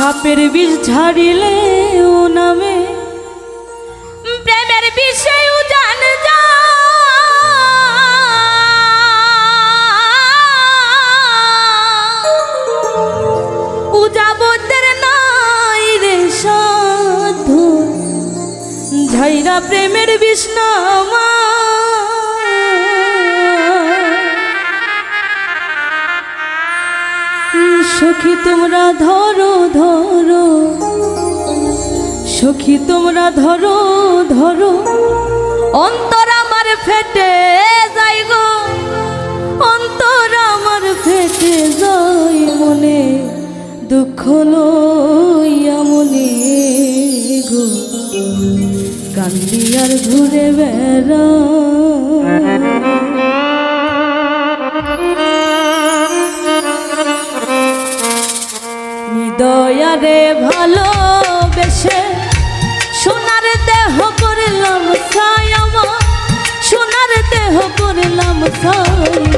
সাপের বিষ ঝাড়িলে ও নামে। প্রেমের বিষয় উজান উজাবতের নাই রে সাধু। ঝাইরা প্রেমের বিষ্ণামা সখী তোমরা ধরো ধরো। সখী তোমরা ধরো ধরো। অন্তর আমার ফেটে যাই গো। অন্তর আমার ফেটে যাই মনে। দুঃখ লইয়া মনে গো। আর ঘুরে বেড়া যায়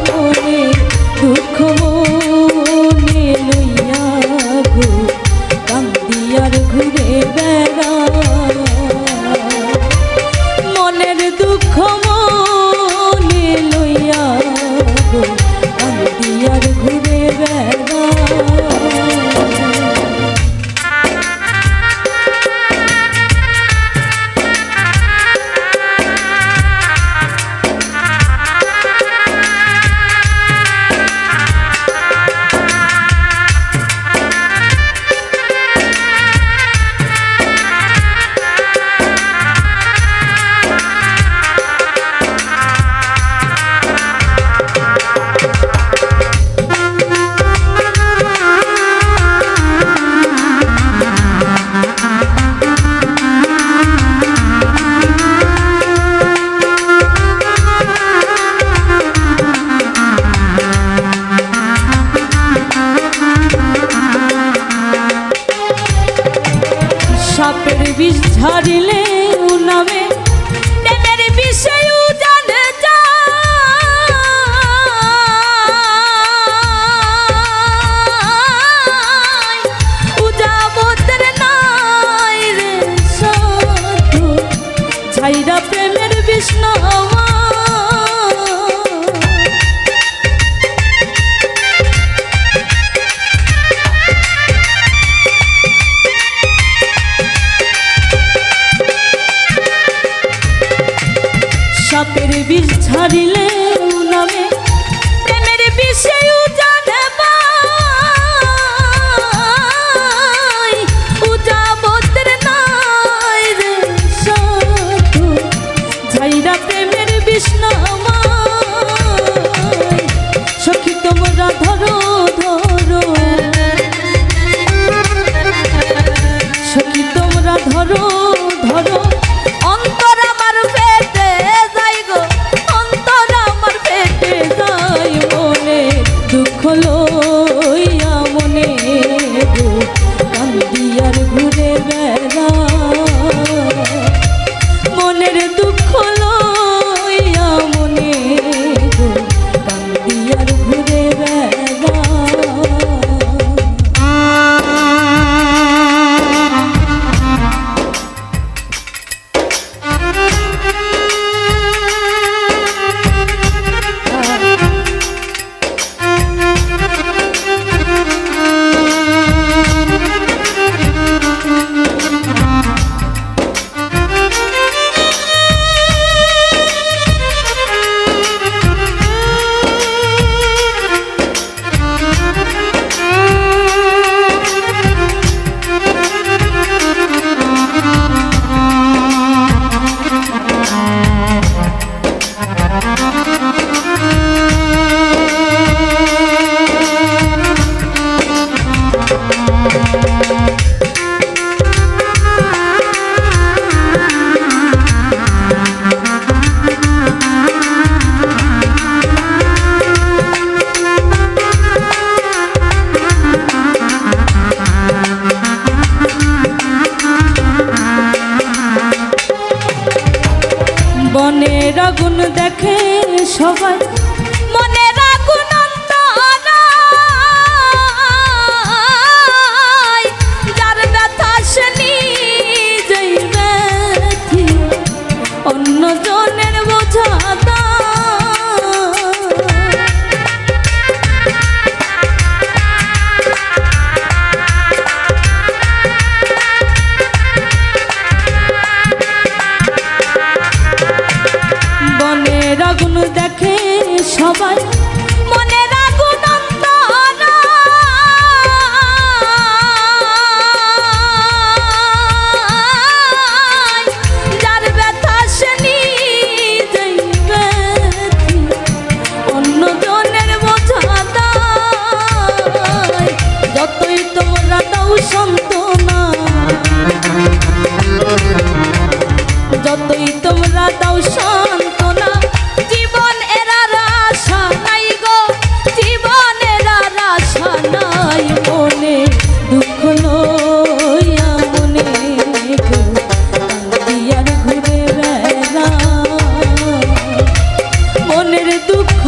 Dile যতই তোমরা দাও জীবন এরা আশা নাই গো। জীবন এরা আশা নাই মনে, দুঃখ মনে মনের দুঃখ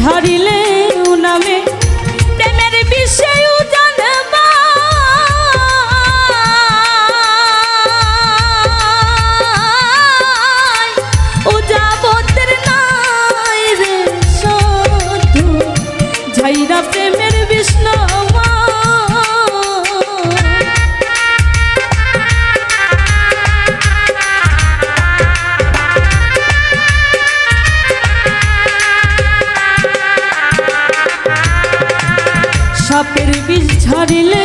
বিষ সাপের বীজ ঝাড়িলে